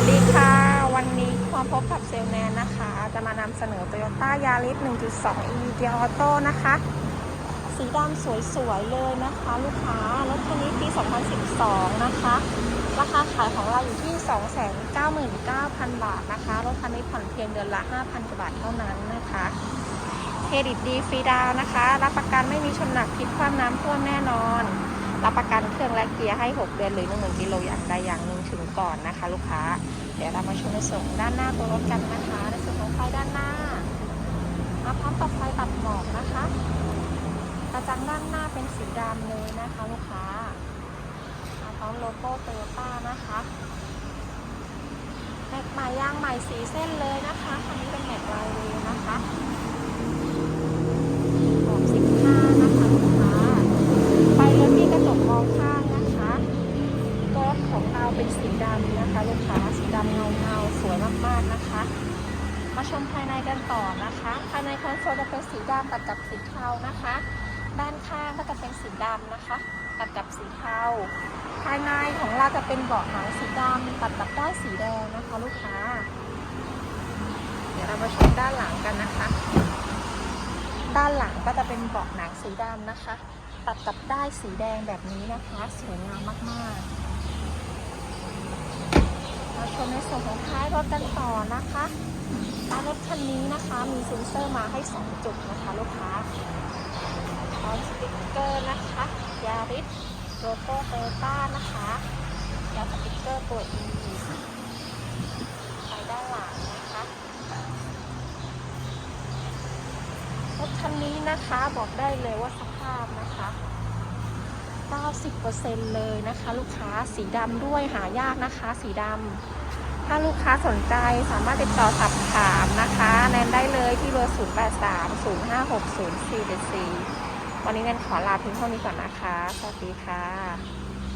วัสดีค่ะ วันนี้ความพบกับเซลแนนนะคะ จะมานำเสนอ Toyota Yaris 1.2 e g r Auto นะคะ สีดำสวยๆ เลยนะคะ ลูกค้ารถคันนี้ปี 2012 นะคะ ราคาขายของเราอยู่ที่ 299,000 บาทนะคะ รถคันนี้ผ่อนเพียงเดือนละ 5,000กว่าบาทเท่านั้นนะคะ เครดิตดีฟรีดาวนะคะ รับประกันไม่มีชนหนักพลิกความน้ำท่วมแน่นอน รับประกันเครื่องและเกียร์ให้ 6 เดือนหรือ1,000กิโลอย่างใดอย่างหนึ่งถึงก่อนนะคะ ลูกค้า เดี๋ยวเรามาชมในส่วนของด้านหน้าตัวรถกันนะคะในส่วนของไฟด้านหน้า มาพร้อมกับไฟตัดหมอกนะคะกระจังด้านหน้าเป็นสีดำเลยนะคะลูกค้ามาพร้อมโลโก้โตโยต้านะคะแม็กใหม่ยางใหม่สีเส้นเลยนะคะคันนี้เป็นแม็กล เราเป็นสีดำนะคะ ลูกค้าสีดำเงาเงาสวยมากๆนะคะ มาชมภายในกันต่อนะคะ ภายในคอนโซลจะเป็นสีดำตัดกับสีเทานะคะ ด้านข้างก็จะเป็นสีดำนะคะ ตัดกับสีเทาภายในของเราจะเป็นเบาะหนังสีดำตัดกับด้านสีแดงนะคะ ลูกค้า เดี๋ยวเรามาชมด้านหลังกันนะคะ ด้านหลังก็จะเป็นเบาะหนังสีดำนะคะ ตัดกับด้ายสีแดงแบบนี้นะคะ สวยงามมากๆ มาชมในส่วนของท้ายรถกันต่อนะคะท้ายรถคันนี้นะคะมีเซ็นเซอร์มาให้ 2 จุดนะคะลูกค้าพร้อมสติ๊กเกอร์นะคะยาริสโลโก้โตโยต้านะคะแล้วสติ๊กเกอร์ตัว E ไปด้านหลังนะคะรถคันนี้นะคะบอกได้เลยว่าสภาพนะคะ 90%เลยนะคะ ลูกค้าสีดำด้วยหายากนะคะ สีดำถ้าลูกค้าสนใจสามารถติดต่อสอบถามนะคะ แนนได้เลยที่เบอร์ 083 056 0474 วันนี้แนนขอลาเพียงเท่านี้ก่อนนะคะ สวัสดีค่ะ